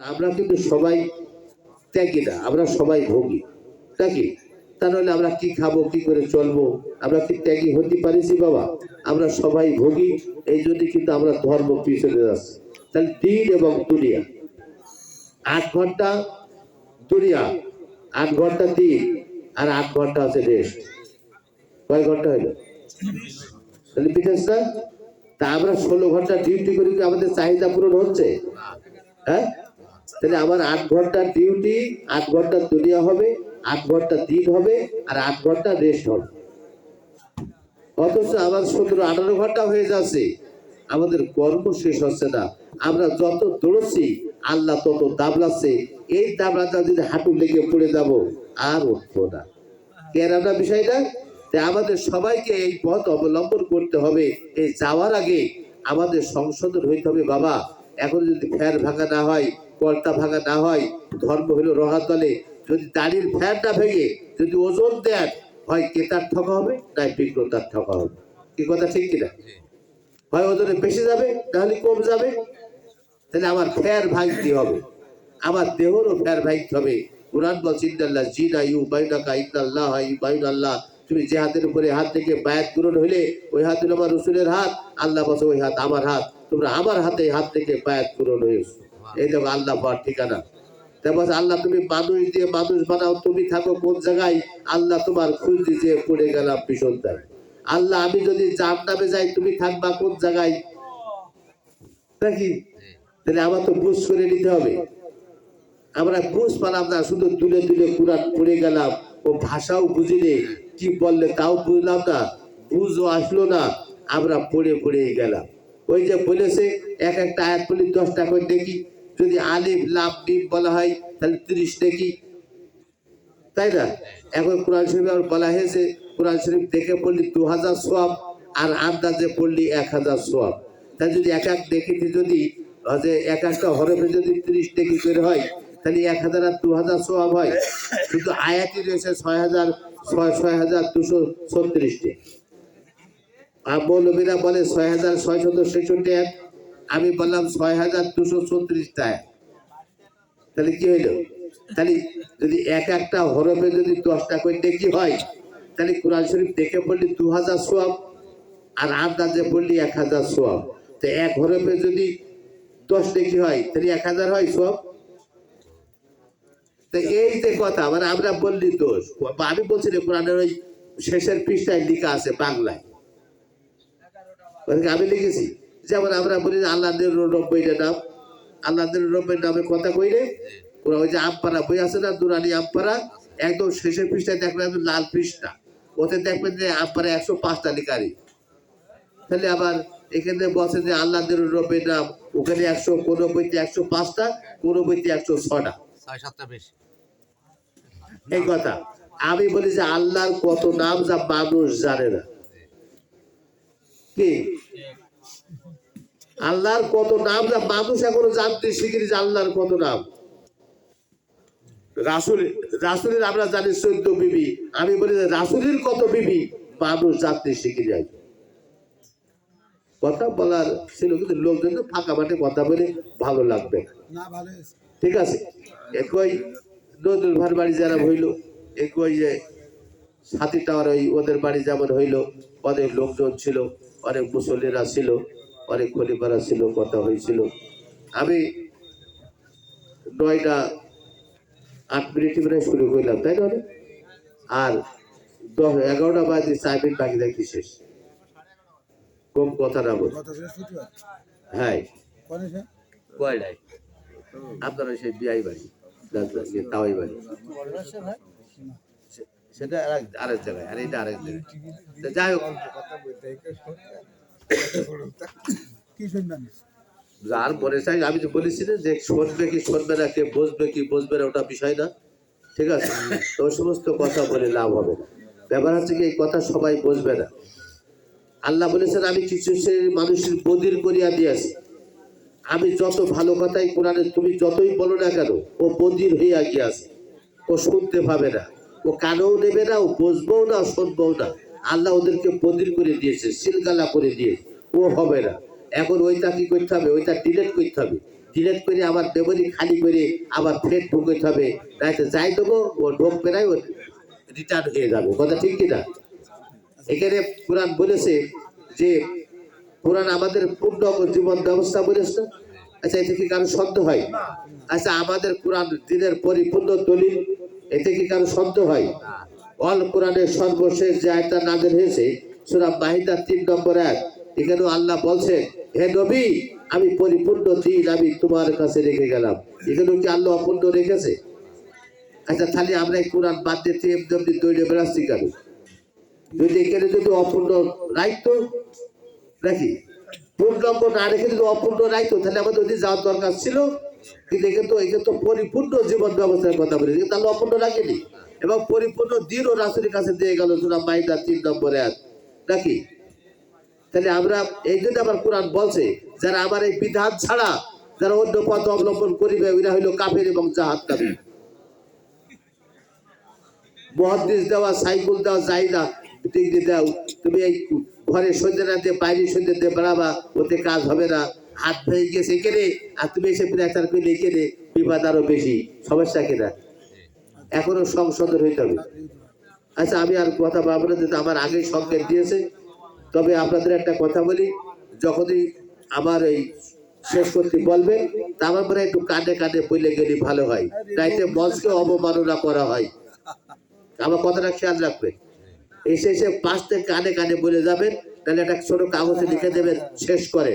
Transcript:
আমরা কিন্তু সবাই ত্যাগী না, আমরা সবাই ভোগী নাকি তা নাহলে আমরা কি খাব, কি করে চলবো? আমরা কি ত্যাগী হতে পারিছি বাবা? আমরা সবাই ভোগী, এই জন্য কিন্তু আমরা ধর্ম পিছনে যাচ্ছি। তাহলে দিন এবং দুনিয়া, আট ঘণ্টা দুনিয়া, আট ঘণ্টা দিন, আর আট ঘণ্টা আছে রেস্ট কয় ঘণ্টা হইল? তাহলে বিকাশ না তা আমরা ষোলো ঘণ্টা ডিউটি করি আমাদের চাহিদা পূরণ হচ্ছে? হ্যাঁ? তাহলে আমার আট ঘণ্টা ডিউটি আট ঘণ্টা দুনিয়া হবে, আট ঘণ্টা দিন হবে, আর আট ঘণ্টা রেস্ট হবে। অথচ আমার সতেরো, আঠারো ঘণ্টা হয়ে যাচ্ছে। আমাদের কর্ম শেষ হচ্ছে না। আমরা যত দৌড়ছি আল্লাহ তত দাবলাচ্ছে এই দাবলাটা যদি হাঁটু লেগে পড়ে যাব, আর উঠবো না। আমরা বিষয়টা? যে আমাদের সবাইকে এই পথ অবলম্বন করতে হবে। এই যাওয়ার আগে আমাদের সংশোধন হইতে হবে, বাবা। এখন যদি ফ্যান ভাঙা না হয় কর্তা ভাঙা না হয় ধর্ম হলো রহাতলে যদি দাড়ির ফ্যান না ভেঙে যদি ওজন দেন হয় কেতার ঠকা হবে না বিক্রেতার ঠকা হবে। কি কথা ঠিক কিনা হয় ওজনে বেশি যাবে নাহলে কম যাবে? তাহলে আমার ফ্যার ভাঙতে হবে। আমার দেহরও ফ্যার ভাঙতে হবে। কোরআন বলছে ইন্দাল্লাহ জিনা ইউ বাইনাকা ইন্দাল্লাহ ইউ বাইনাল্লাহ। তুমি যে হাতের উপরে হাত থেকে বায়াত পূরণ হইলে ওই হাত হলো আমার রসুলের হাত। আল্লাহ বসে ওই হাত আমার হাত। তোমরা আমার হাতে হাত থেকে বায়াত পূরণ হয়েছো এই দেখো আল্লাহ পাওয়ার ঠিকানা। তারপর আল্লাহ তুমি মানুষ দিয়ে মানুষ বানাও, তুমি থাকো কোন জায়গায়? আল্লাহ তোমার খুঁজ দিতে পড়ে গেলাম ভীষণ তাই আল্লাহ, আমি যদি যার নামে যাই, তুমি থাকবা কোন জায়গায়? নাকি তাহলে আমার তো বুঝ করে নিতে হবে। আমরা বুঝ পালাম না, শুধু তুলে তুলে কুরান পড়ে গেলাম। ও ভাষাও বুঝিনি কি বললে তাও বুঝলাম না, বুঝও আসলো না, আমরা পড়ে পড়ে গেলাম। ওই যে বলেছে, এক একটা আয়াত বলি দশটা করে দেখি। যদি আলিফ লাভ মিম বলা হয়, তাহলে তিরিশ দেখি তাই না? এখন কোরআন শরীফ আবার বলা হয়েছে, কোরআন শরীফ দেখে পড়লি দু হাজার সোয়াব, আর আন্দাজে পড়লি এক হাজার সোয়াব। তাই যদি এক এক দেখিতে যদি এক একটা হরফে যদি তিরিশ দেখি করে হয়, তাহলে এক হাজার আর দু হাজার সোয়াব হয়। কিন্তু আয়াতি রয়েছে ছয় হাজার ছয় ছয় হাজার দুশো ছত্রিশটি। আর মৌলবীরা বলে ছয় হাজার ছয়শত ছেষট্টি এক। আমি বললাম ছয় হাজার দুশো ছত্রিশটা এক তাহলে কি হইল? তাহলে যদি এক একটা হরফে যদি দশটা করে দেখি হয়, তাহলে কোরআন শরীফ দেখে পড়লি দু হাজার সোয়াব আর আন্দাজে পড়লি এক হাজার সোয়াব। তো এক হরফে যদি দশ দেখি হয়, তাহলে এক হাজার হয় সোয়াব? তো এই যে কথা মানে আমরা বললি দোষ। আমি বলছি রে কোরআনের ওই শেষের পৃষ্ঠায় লেখা আছে বাংলায়। আমি লিখেছি। যেমন আমরা বলি যে আল্লাহ নব্বইটা নাম। আল্লাহ নব্বই নামে কথা কইলে ওরা ওই যে আমপাড়া বই আছে না দুরানি আমপাড়া একদম শেষের পৃষ্ঠায় দেখবেন লাল পৃষ্ঠা। ওতে দেখবেন যে আমপাড়া একশো পাঁচটা লিখারি। তাহলে আবার এখানে বলছে যে আল্লাহ নব্বই নাম ওখানে একশো কোনো বইতে একশো পাঁচটা কোনো বইতে একশো ছটা ছয় সাতটা বেশি। এই কথা। আমি বলি যে আল্লাহর কত নাম যা মানুষ জানে না। কি? আল্লাহর কত নাম যা মানুষ এখনও জানতে শিখিনি যে আল্লাহর কত নাম। রাসুল রাসুলের আমরা জানি চোদ্দ বিবি। আমি বলি রাসুলের কত বিবি মানুষ জানতে শিখে যায় কথা বলার ছিল কিন্তু লোকজন তো ফাঁকা মাঠে কথা বলে ভালো লাগবে। না না ঠিক আছে? একই নদুল ভার বাড়ি যারা হইল একই যে সাথী টাওয়ার ওই ওদের বাড়ি যেমন হইল অনেক লোকজন ছিল অনেক মুসল্লিরা ছিল। অনেক খলিফারা ছিল কথা হয়েছিল। আমি নয়টা আট মিনিট মানে শুরু করলাম তাই না আর দশ এগারোটা বাজে চার মিনিট বাকি দেখি শেষ। কম কথা না বল। হ্যাঁ। কয়টায়? আপনারা সেই বিয়াই বাড়ি তাওয়াই বাড়ি। সেটা আরেক আরেক জায়গায় আর এটা আরেক জায়গায়। যাই হোক। যার মনে চাই, আমি তো বলেছি যে শুনবে কি শুনবে না, কে বসবে কি বসবে না, ওটা বিষয় না। ঠিক আছে? তো সমস্ত কথা বলে লাভ হবে ব্যাপার হচ্ছে কি, এই কথা সবাই বসবে না। আল্লাহ বলেছেন, আমি কিছু শ্রেণির মানুষের বদির করিয়া দিয়েছি। আমি যত ভালো কথাই কোরআনে তুমি যতই বলো না কেন, ও বদির হইয়া গিয়াছে। ও শুনতে পাবে না। ও কানেও নেবে না, ও বসবেও না, শুনবেও না। আল্লাহ ওদেরকে বদির করে দিয়েছে, সিলগালা করে দিয়েছে। ও হবে না। এখন ওইটা কি করতে হবে? ওইটা ডিলেট করতে হবে। ডিলেট করে আবার মেমোরি খালি করে আবার ফের ঢুকতে হবে। তাইতে যাই দেবো, ও ঢুকবে না ও রিটার্ন হয়ে যাবে। কথা ঠিক কিনা এখানে কোরআন বলেছে যে, কোরআন আমাদের পূর্ণ জীবন ব্যবস্থা বলেছে। আচ্ছা এতে কি কারও সন্দেহ হয়? আচ্ছা আমাদের কোরআন দিনের পরিপূর্ণ দলিল, এতে কি কারও সন্দেহ হয়? অল কোরআনের সর্বশেষ যে আয়টা নাজেল হয়েছে, সুরা মাহিদা তিন নম্বর এক এখানেও আল্লাহ বলছেন হে নবী, আমি পরিপূর্ণ দিন আমি তোমার কাছে রেখে গেলাম। এখানেও কি আল্লাহ অপূর্ণ রেখেছে? আচ্ছা তাহলে আমরা এই কোরআন বাদ দিতে এমনি দৌড়ে বেড়াচ্ছি কেন যদি এখানে যদি অপূর্ণ রাখতো নাকি? পূর্ণাঙ্গ না রেখে যদি অপূর্ণ রাখতো তাহলে আমাদের ওদিকে যাওয়ার দরকার ছিল। কিন্তু এখানে তো এখানে তো পরিপূর্ণ জীবন ব্যবস্থার কথা বলি কিন্তু তাহলে অপূর্ণ রাখেনি। এবং পরিপূর্ণ দিনও রাসুলের কাছে দিয়ে গেল সুরা মাইদা তিন নম্বরে নাকি? তাহলে আমরা এই জন্য আবার কোরআন বলছে, যারা আমার এই বিধান ছাড়া যারা অন্য পথ অবলম্বন করিবে ওরা হইল কাফের এবং জাহাজ কাফের মহাদিস দেওয়া সাইকেল দেওয়া না ডিগ্রি তুমি এই ঘরে সন্ধ্যে দিয়ে বাইরে সন্ধ্যে দিয়ে বেড়াবা, ওতে কাজ হবে না। হাত ভেঙে গেছে এখানে আর তুমি এসে প্রেসার করলে এখানে বিবাদ আরও বেশি, সমস্যা কিনা এখনও সংশোধন হইতে হবে। আচ্ছা আমি আর কথা বলব না আমার আগেই সংকেত দিয়েছে। তবে আপনাদের একটা কথা বলি, যখনই আমার এই শেষ করতে বলবে আমার মনে একটু কানে কানে বলে গেলে ভালো হয়। তাইতে মঞ্চকে অবমাননা করা হয়। আমার কথাটা খেয়াল রাখবে এসে এসে থেকে কানে কানে বলে যাবেন, তাহলে একটা ছোট কাগজে লিখে দেবেন, শেষ করে